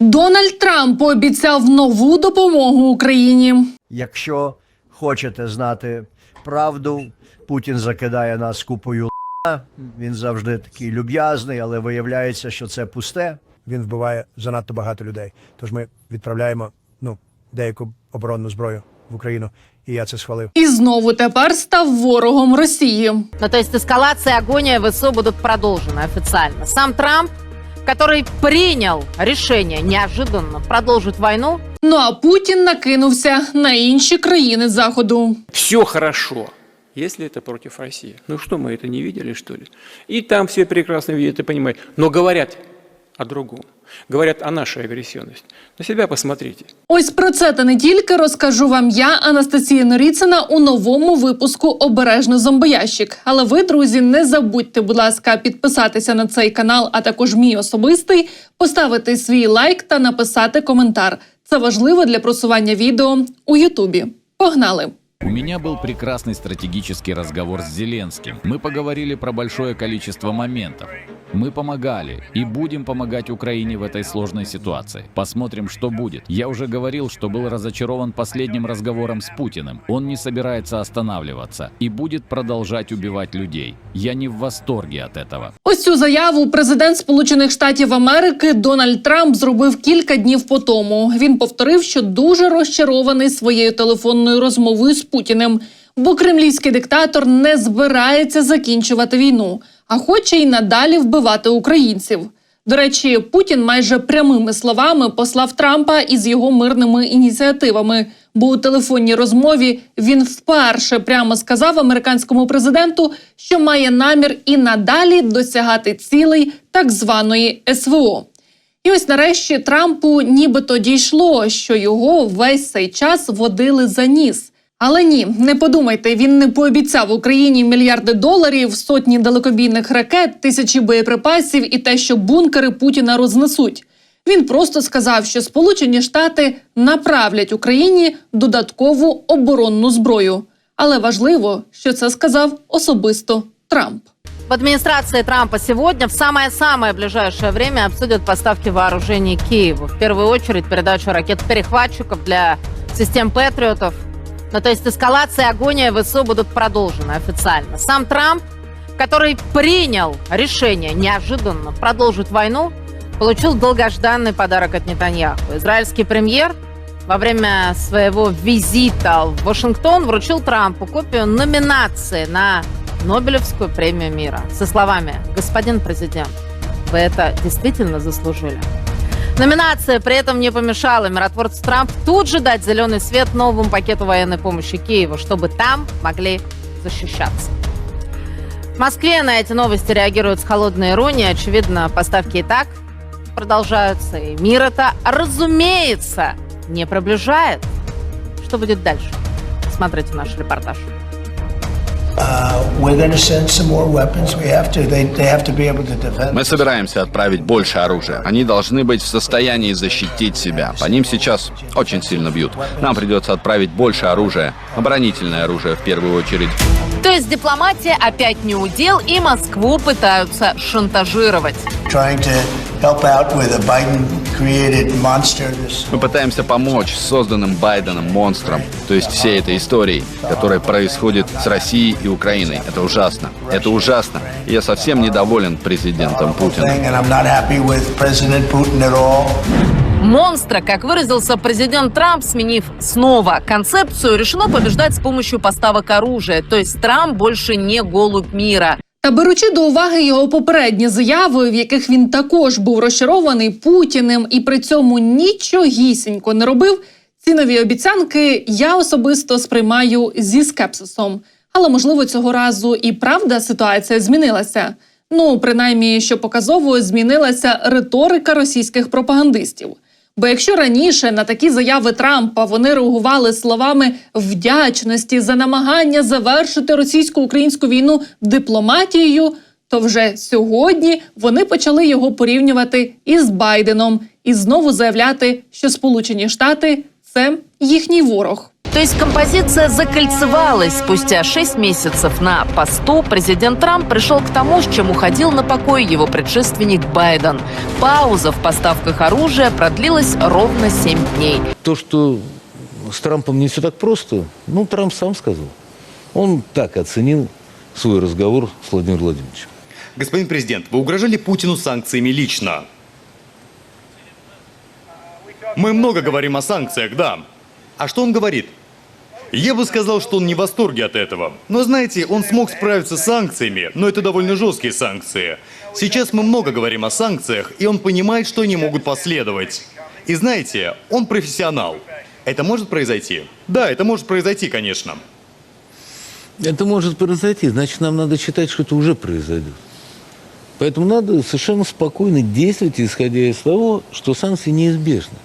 Дональд Трамп пообіцяв нову допомогу Україні. Якщо хочете знати правду, Путін закидає нас купою. Він завжди такий люб'язний, але виявляється, що це пусте. Він вбиває занадто багато людей. Тож ми відправляємо ну деяку оборонну зброю в Україну, і я це схвалив. І знову тепер став ворогом Росії. Ну, то есть эскалация и агония ВСУ будут продолжены официально. Сам Трамп, который принял решение неожиданно продолжить войну, Ну а Путін накинувся на інші країни заходу. все хорошо, если это против России. Ну что, мы это не видели, что ли? И там все прекрасно видят и понимают. Но говорят о другом. Говорят о нашей агрессивности. На себя посмотрите. Ось про це та не тільки розкажу вам я, Анастасія Норіцина, у новому випуску Обережно зомбоящик. Але ви, друзі, не забудьте, будь ласка, підписатися на цей канал, а також мій особистий, поставити свій лайк та написати коментар. Це важливо для просування відео у Ютубі. Погнали! У меня был прекрасный стратегический разговор с Зеленским. Мы поговорили про большое количество моментов. Мы помогали и будем помогать Украине в этой сложной ситуации. Посмотрим, что будет. Я уже говорил, что был разочарован последним разговором с Путиным. Он не собирается останавливаться и будет продолжать убивать людей. Я не в восторге от этого. Ось цю заяву президент Сполучених Штатів Америки Дональд Трамп зробив кілька днів по тому. Він повторив, що дуже розчарований своєю телефонною розмовою з Путіним, бо кремлівський диктатор не збирається закінчувати війну, а хоче й надалі вбивати українців. До речі, Путін майже прямими словами послав Трампа із його мирними ініціативами. Бо у телефонній розмові він вперше прямо сказав американському президенту, що має намір і надалі досягати цілей так званої СВО. І ось нарешті Трампу нібито дійшло, що його весь цей час водили за ніс. Але ні, не подумайте, він не пообіцяв Україні мільярди доларів, сотні далекобійних ракет, тисячі боєприпасів і те, що бункери Путіна рознесуть. Він просто сказав, що Сполучені Штати направлять Україні додаткову оборонну зброю. Але важливо, що це сказав особисто Трамп. в администрации Трампа сегодня в самое-самое ближайшее время обсудят поставки вооружений Киеву. В первую очередь передачу ракет-перехватчиков для систем Патриотов. Ну, то есть эскалация и агония в ВСУ будут продолжены официально. Сам Трамп, который принял решение неожиданно продолжить войну, получил долгожданный подарок от Нетаньяху. Израильский премьер во время своего визита в Вашингтон вручил Трампу копию номинации на Нобелевскую премию мира со словами «Господин президент, вы это действительно заслужили». Номинация при этом не помешала миротворцу Трамп тут же дать зеленый свет новому пакету военной помощи Киеву, чтобы там могли защищаться. В Москве на эти новости реагируют с холодной иронией. Очевидно, поставки и так продолжаются, и мир это, разумеется, не приближает. Что будет дальше? Смотрите наш репортаж. Мы собираемся отправить больше оружия. Они должны быть в состоянии защитить себя. По ним сейчас очень сильно бьют. Нам придется отправить больше оружия. Оборонительное оружие в первую очередь. То есть дипломатия опять не удел, и Москву пытаются шантажировать. Мы пытаемся помочь созданным Байденом монстрам, то есть всей этой историей, которая происходит с Россией и Украиной. Это ужасно. Это ужасно. И я совсем недоволен президентом Путиным. Монстра, как выразился президент Трамп, сменив снова концепцию, решено побеждать с помощью поставок оружия. То есть Трамп больше не голубь мира. Та беручи до уваги його попередні заяви, в яких він також був розчарований Путіним і при цьому нічогісінько не робив, ці нові обіцянки я особисто сприймаю зі скепсисом. Але можливо цього разу і правда ситуація змінилася. Ну, принаймні, що показово змінилася риторика російських пропагандистів. Бо якщо раніше на такі заяви Трампа вони реагували словами вдячності за намагання завершити російсько-українську війну дипломатією, то вже сьогодні вони почали його порівнювати із Байденом і знову заявляти, що Сполучені Штати це їхній ворог. То есть композиция закольцевалась. Спустя 6 месяцев на посту президент Трамп пришел к тому, с чем уходил на покой его предшественник Байден. пауза в поставках оружия продлилась ровно 7 дней. То, что с Трампом не все так просто, ну, Трамп сам сказал. Он так оценил свой разговор с Владимиром Владимировичем. Господин президент, вы угрожали Путину санкциями лично? Мы много говорим о санкциях, да. А что он говорит? Я бы сказал, что он не в восторге от этого. Но знаете, он смог справиться с санкциями, но это довольно жесткие санкции. Сейчас мы много говорим о санкциях, и он понимает, что они могут последовать. И знаете, он профессионал. Это может произойти? Да, это может произойти, конечно. Это может произойти, значит, нам надо считать, что это уже произойдет. Поэтому надо совершенно спокойно действовать, исходя из того, что санкции неизбежны.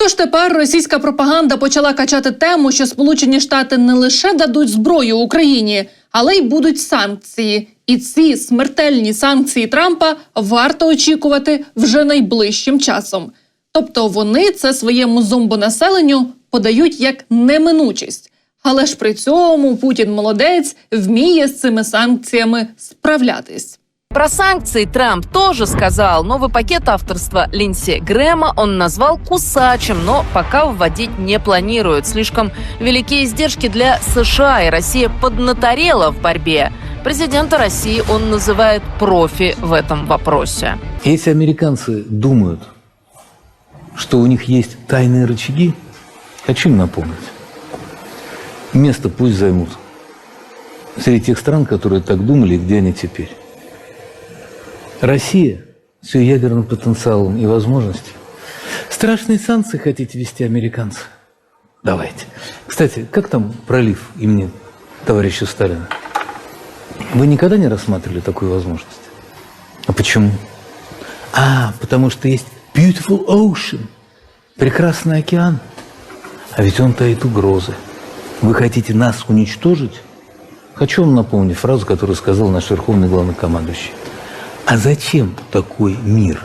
Тож тепер російська пропаганда почала качати тему, що Сполучені Штати не лише дадуть зброю Україні, але й будуть санкції. І ці смертельні санкції Трампа варто очікувати вже найближчим часом. Тобто вони це своєму зомбонаселенню подають як неминучість. Але ж при цьому Путін молодець вміє з цими санкціями справлятись. Про санкции Трамп тоже сказал. Новый пакет авторства Линдси Грэма он назвал кусачим, но пока вводить не планирует. Слишком великие издержки для США, и Россия поднаторела в борьбе. Президента России он называет профи в этом вопросе. Если американцы думают, что у них есть тайные рычаги, хочу им напомнить. Место пусть займут среди тех стран, которые так думали, где они теперь. Россия с ее ядерным потенциалом и возможностями. Страшные санкции хотите вести американцы? Давайте. Кстати, как там пролив имени товарища Сталина? Вы никогда не рассматривали такую возможность? А почему? А, потому что есть beautiful ocean, прекрасный океан. А ведь он таит угрозы. Вы хотите нас уничтожить? Хочу вам напомнить фразу, которую сказал наш верховный главнокомандующий. А зачем такой мир,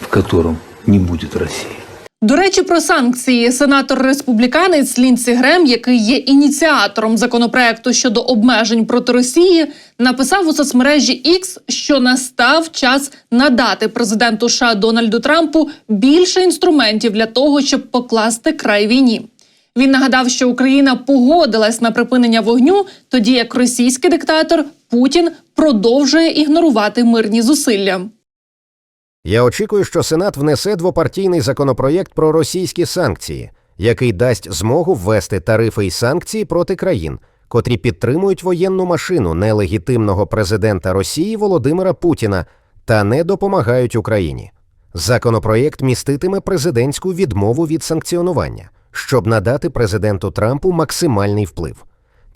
в котором не будет России? До речі, про санкції сенатор республіканець Лінсі Грем, який є ініціатором законопроекту щодо обмежень проти Росії, написав у соцмережі X, що настав час надати президенту США Дональду Трампу більше інструментів для того, щоб покласти край війні. Він нагадав, що Україна погодилась на припинення вогню, тоді як російський диктатор Путін продовжує ігнорувати мирні зусилля. Я очікую, що Сенат внесе двопартійний законопроєкт про російські санкції, який дасть змогу ввести тарифи і санкції проти країн, котрі підтримують воєнну машину нелегітимного президента Росії Володимира Путіна та не допомагають Україні. Законопроєкт міститиме президентську відмову від санкціонування, щоб надати президенту Трампу максимальний вплив.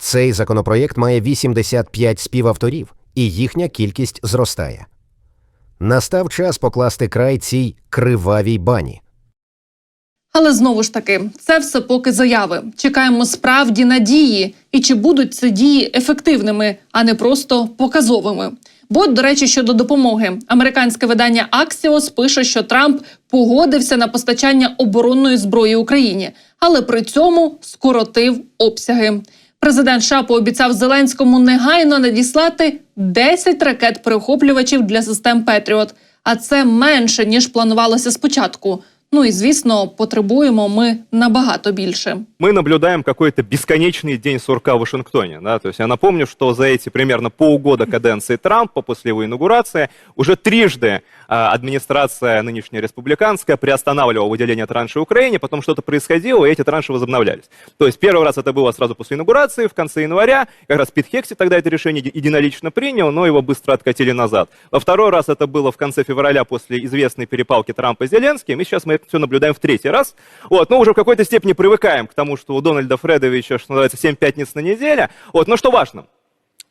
Цей законопроєкт має 85 співавторів, і їхня кількість зростає. Настав час покласти край цій кривавій бані. Але знову ж таки, це все поки заяви. Чекаємо справді надії, і чи будуть ці дії ефективними, а не просто показовими. Бо, до речі, щодо допомоги, американське видання Axios пише, що Трамп погодився на постачання оборонної зброї Україні, але при цьому скоротив обсяги. Президент США пообіцяв Зеленському негайно надіслати 10 ракет-перехоплювачів для систем Петріот. А це менше ніж планувалося спочатку. Ну і звісно, потребуємо ми набагато більше. мы наблюдаем какой-то бесконечный день сурка в Вашингтоне. Да? То есть я напомню, что за эти примерно полгода каденции Трампа после его инаугурации уже трижды а, администрация нынешняя республиканская приостанавливала выделение траншей Украине, потом что-то происходило, и эти транши возобновлялись. То есть первый раз это было сразу после инаугурации, в конце января, как раз Пит Хекси тогда это решение еди- единолично принял, но его быстро откатили назад. Во второй раз это было в конце февраля после известной перепалки Трампа с Зеленским, и сейчас мы это все наблюдаем в третий раз. Вот, но уже в какой-то степени привыкаем к тому, что у Дональда Фредовича, что называется, 7 пятниц на неделе. Вот, но что важно?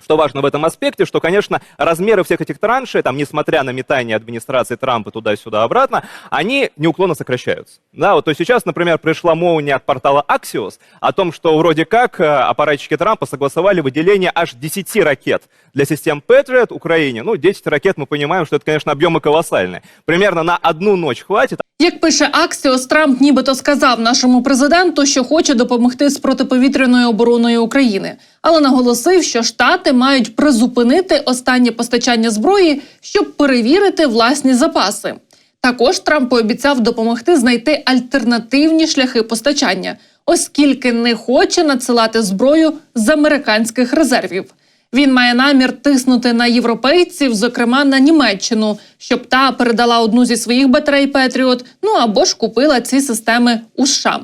Что важно в этом аспекте, что, конечно, размеры всех этих траншей, там, несмотря на метание администрации Трампа туда-сюда обратно, они неуклонно сокращаются. Да, вот, то есть сейчас, например, пришла молния от портала Axios о том, что вроде как э, аппаратчики Трампа согласовали выделение аж 10 ракет для систем Patriot Украине. Ну, 10 ракет, мы понимаем, что это, конечно, объемы колоссальные. Примерно на одну ночь хватит, Як пише Аксіос, Трамп нібито сказав нашому президенту, що хоче допомогти з протиповітряною обороною України, але наголосив, що штати мають призупинити останнє постачання зброї, щоб перевірити власні запаси. Також Трамп пообіцяв допомогти знайти альтернативні шляхи постачання, оскільки не хоче надсилати зброю з американських резервів. Він має намір тиснути на європейців, зокрема на Німеччину, щоб та передала одну зі своїх батарей Петріот, ну або ж купила ці системи у США.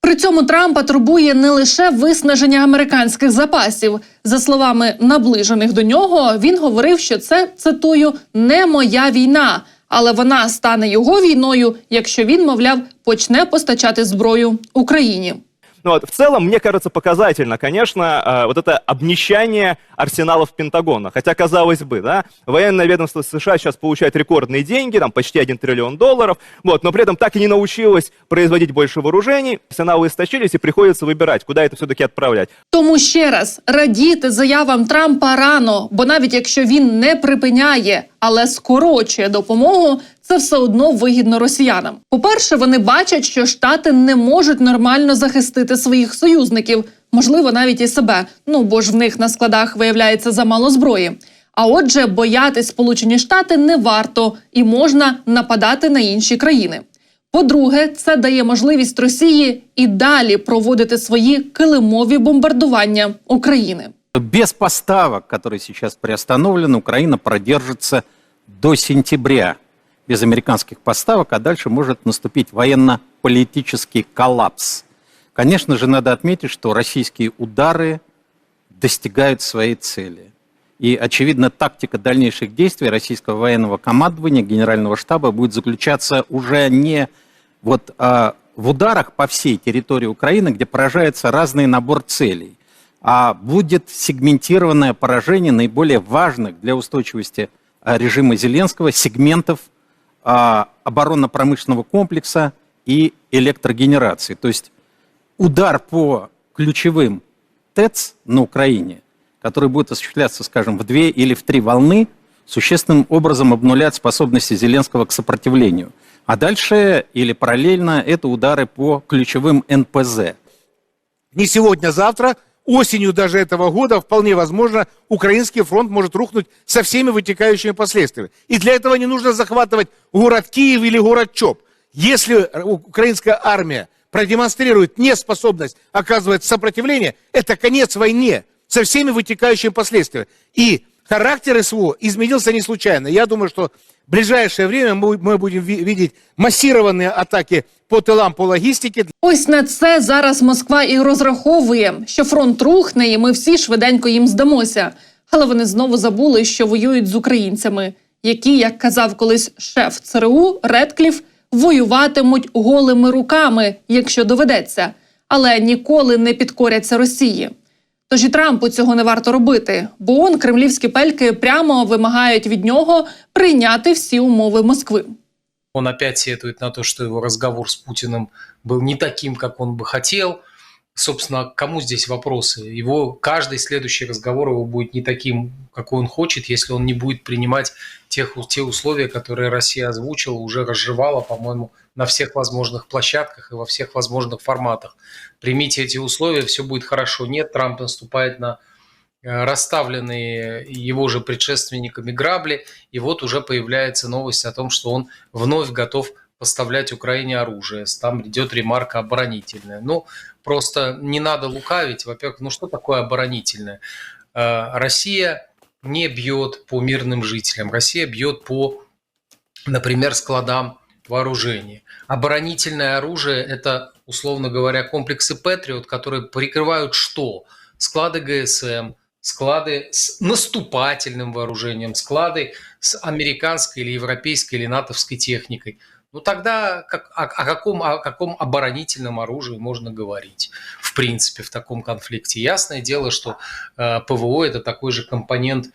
При цьому Трампа турбує не лише виснаження американських запасів. За словами наближених до нього, він говорив, що це цитую не моя війна, але вона стане його війною, якщо він, мовляв, почне постачати зброю Україні. Ну вот, в целом, мне кажется, показательно, конечно, э, вот это обнищание арсеналов Пентагона. Хотя, казалось бы, да, военное ведомство США сейчас получает рекордные деньги, там почти 1 триллион долларов, вот, но при этом так и не научилось производить больше вооружений, арсеналы истощились, и приходится выбирать, куда это все-таки отправлять. Тому ще раз радіти заявам Трампа рано, бо навіть якщо він не припиняє, але скорочує допомогу, це все одно вигідно росіянам. По-перше, вони бачать, що штати не можуть нормально захистити своїх союзників, можливо, навіть і себе. Ну бо ж в них на складах виявляється замало зброї. А отже, боятись Сполучені Штати не варто і можна нападати на інші країни. По-друге, це дає можливість Росії і далі проводити свої килимові бомбардування України. Без поставок, которые сейчас приостановлены, Украина продержится до сентября без американских поставок, а дальше может наступить военно-политический коллапс. Конечно же, надо отметить, что российские удары достигают своей цели. И, очевидно, тактика дальнейших действий российского военного командования, генерального штаба будет заключаться уже не вот, а, в ударах по всей территории Украины, где поражается разный набор целей, а будет сегментированное поражение наиболее важных для устойчивости а, режима Зеленского сегментов а, оборонно-промышленного комплекса и электрогенерации. То есть удар по ключевым ТЭЦ на Украине, который будет осуществляться, скажем, в две или в три волны, существенным образом обнулят способности Зеленского к сопротивлению. А дальше или параллельно это удары по ключевым НПЗ. не сегодня, а завтра, осенью даже этого года, вполне возможно, украинский фронт может рухнуть со всеми вытекающими последствиями. И для этого не нужно захватывать город Киев или город Чоп. Если украинская армия продемонстрирует неспособность оказывать сопротивление, это конец войне со всеми вытекающими последствиями. И характер СВО изменился не случайно. Я думаю, что в ближайшее время мы, мы будем ви- видеть массированные атаки по тылам, по логистике. Ось на це зараз Москва і розраховує, що фронт рухне, і ми всі швиденько їм здамося. Але вони знову забули, що воюють з українцями, які, як казав колись шеф ЦРУ Редкліф, воюватимуть голими руками, якщо доведеться, але ніколи не підкоряться Росії. Тож і Трампу цього не варто робити, бо он кремлівські пельки прямо вимагають від нього прийняти всі умови Москви. Он опять сетует на то, что его разговор с Путиным был не таким, как он бы хотел. Собственно, кому здесь вопросы? Его каждый следующий разговор его будет не таким, какой он хочет, если он не будет принимать тех, те условия, которые Россия озвучила, уже разжевала, по-моему, на всех возможных площадках и во всех возможных форматах. Примите эти условия, все будет хорошо. Нет, Трамп наступает на э, расставленные его же предшественниками грабли, и вот уже появляется новость о том, что он вновь готов поставлять Украине оружие. Там идет ремарка оборонительная. Ну, просто не надо лукавить. Во-первых, ну что такое оборонительное? Э, Россия не бьет по мирным жителям. Россия бьет по, например, складам вооружения. Оборонительное оружие – это, условно говоря, комплексы «Патриот», которые прикрывают что? Склады ГСМ, склады с наступательным вооружением, склады с американской или европейской или натовской техникой. Ну тогда как, о, о каком, о каком оборонительном оружии можно говорить, в принципе, в таком конфликте? Ясное дело, что э, ПВО – это такой же компонент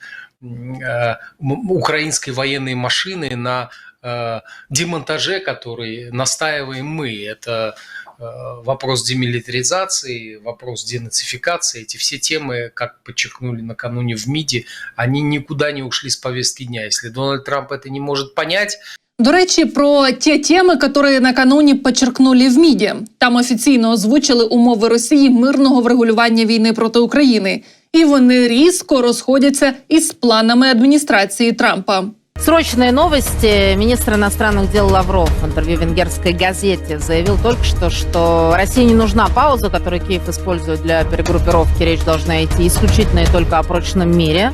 э, украинской военной машины на э, демонтаже, который настаиваем мы. Это э, вопрос демилитаризации, вопрос денацификации. Эти все темы, как подчеркнули накануне в МИДе, они никуда не ушли с повестки дня. Если Дональд Трамп это не может понять, До речі, про ті теми, які накануні подчеркнули в МІДі. Там офіційно озвучили умови Росії мирного врегулювання війни проти України, і вони різко розходяться із планами адміністрації Трампа. Срочные новости. Министр иностранных дел Лавров в интервью венгерской газете заявил только что, что России не нужна пауза, которую Киев использует для перегруппировки. Речь должна идти исключительно и только о прочном мире.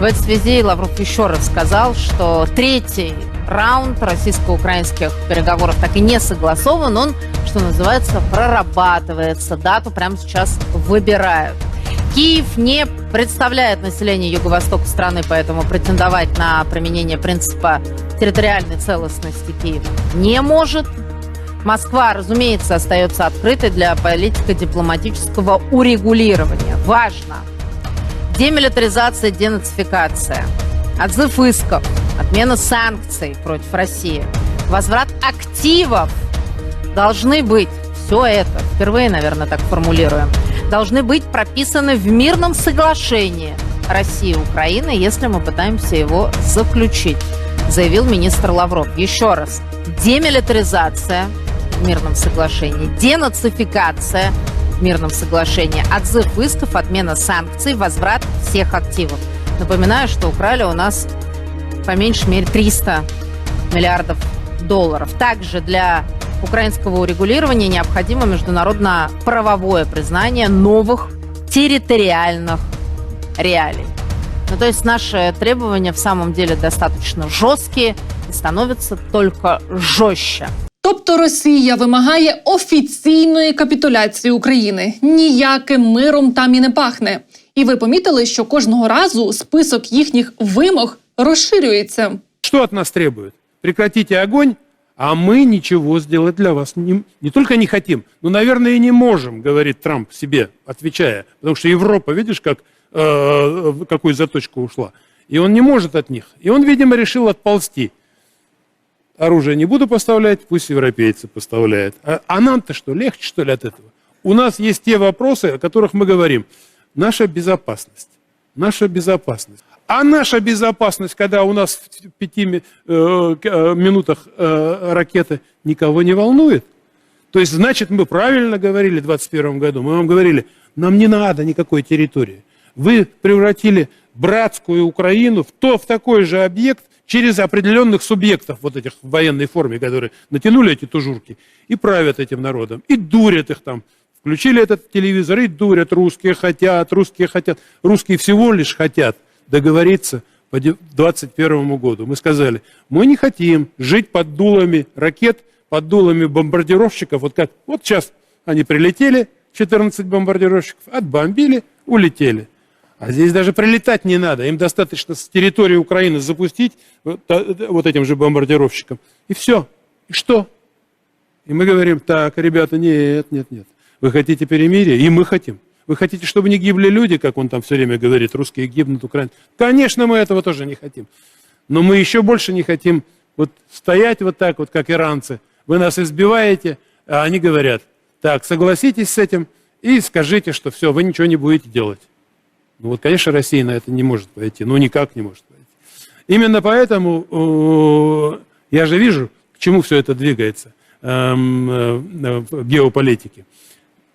В этой связи Лавров еще раз сказал, что третий раунд российско-украинских переговоров так и не согласован. Он, что называется, прорабатывается. Дату прямо сейчас выбирают. Киев не представляет население юго-востока страны, поэтому претендовать на применение принципа территориальной целостности Киев не может. Москва, разумеется, остается открытой для политико-дипломатического урегулирования. Важно. Демилитаризация, денацификация, отзыв исков, отмена санкций против России, возврат активов. Должны быть. Все это, впервые, наверное, так формулируем, должны быть прописаны в мирном соглашении России и Украины, если мы пытаемся его заключить, заявил министр Лавров. Еще раз, демилитаризация в мирном соглашении, денацификация в мирном соглашении, отзыв исков, отмена санкций, возврат всех активов. Напоминаю, что украли у нас по меньшей мере 300 миллиардов долларов. Также для украинского урегулирования необходимо международно-правовое признание новых территориальных реалий. Ну, то есть наши требования в самом деле достаточно жесткие и становятся только жестче. Тобто Росія вимагає офіційної капітуляції України. Ніяким миром там і не пахне. І ви помітили, що кожного разу список їхніх вимог розширюється. Что от нас требует? Прекратите огонь, а мы ничего сделать для вас не, не только не хотим, но, наверное, и не можем, говорит Трамп себе, отвечая. Потому что Европа, видишь, как, э, какую заточку ушла. И он не может от них. И он, видимо, решил отползти. Оружие не буду поставлять, пусть европейцы поставляют. А, а нам-то что, легче, что ли, от этого? У нас есть те вопросы, о которых мы говорим. Наша безопасность. Наша безопасность. А наша безопасность, когда у нас в пяти э, э, минутах э, ракеты никого не волнует. То есть, значит, мы правильно говорили в 2021 году. Мы вам говорили, нам не надо никакой территории. Вы превратили братскую Украину в, то, в такой же объект через определенных субъектов, вот этих в военной форме, которые натянули эти тужурки и правят этим народом, и дурят их там. Включили этот телевизор и дурят, русские хотят, русские хотят. Русские всего лишь хотят договориться по 2021 году. Мы сказали, мы не хотим жить под дулами ракет, под дулами бомбардировщиков. Вот как вот сейчас они прилетели, 14 бомбардировщиков, отбомбили, улетели. А здесь даже прилетать не надо. Им достаточно с территории Украины запустить вот, этим же бомбардировщиком. И все. И что? И мы говорим, так, ребята, нет, нет, нет. Вы хотите перемирия? И мы хотим. Вы хотите, чтобы не гибли люди, как он там все время говорит, русские гибнут, украинцы? Конечно, мы этого тоже не хотим. Но мы еще больше не хотим вот стоять вот так вот, как иранцы. Вы нас избиваете, а они говорят, так, согласитесь с этим и скажите, что все, вы ничего не будете делать. Ну вот, конечно, Россия на это не может пойти, ну никак не может пойти. Именно поэтому э, я же вижу, к чему все это двигается эм, э, в геополитике.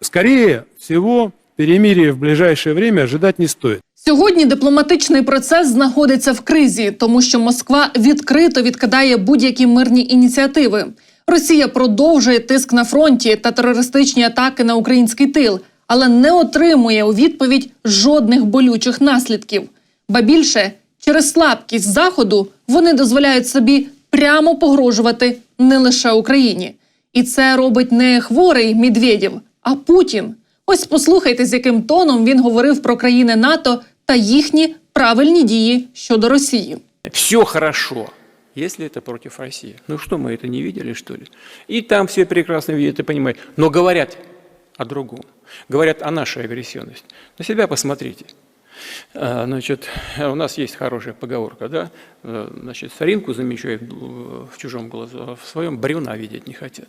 Скорее всего, перемирие в ближайшее время ожидать не стоит. Сьогодні дипломатичний процес знаходиться в кризі, тому що Москва відкрито відкидає будь-які мирні ініціативи. Росія продовжує тиск на фронті та терористичні атаки на український тил, але не отримує у відповідь жодних болючих наслідків. Ба більше через слабкість заходу вони дозволяють собі прямо погрожувати не лише Україні. І це робить не хворий Медведєв, а Путін. Ось послухайте, з яким тоном він говорив про країни НАТО та їхні правильні дії щодо Росії. Все хорошо, если это против России. Ну что, мы это не видели, что ли? И там все прекрасно видят и понимают. Но говорят о другом. Говорят о нашей агрессивности. На себя посмотрите. А, Значит, у нас есть хорошая поговорка, да? Э, Значит, соринку замечают в в чужом глазу, а в своем бревна видеть не хотят.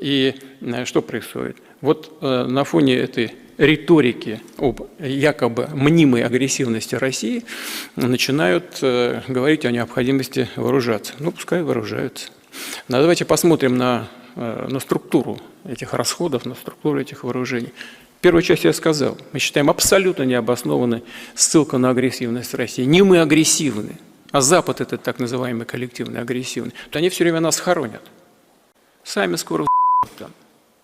И э, что происходит? Вот э, на фоне этой риторики об якобы мнимой агрессивности России начинают э, говорить о необходимости вооружаться. Ну, пускай вооружаются. Но давайте посмотрим на, на структуру этих расходов, на структуру этих вооружений. Первую часть я сказал. Мы считаем абсолютно необоснованной ссылка на агрессивность России. Не мы агрессивны. а Запад этот так называемый коллективный, агрессивный, то они все время нас хоронят. Сами скоро там.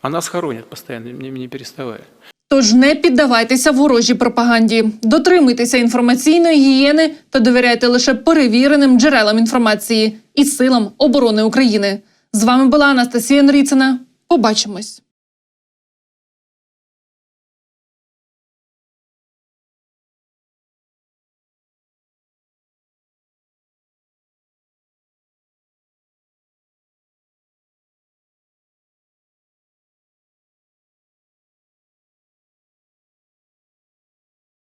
А нас хоронять постоянно, не, не переставая. Тож не піддавайтеся ворожій пропаганді, дотримуйтеся інформаційної гігієни та довіряйте лише перевіреним джерелам інформації і силам оборони України. З вами була Анастасія Нріцина. Побачимось.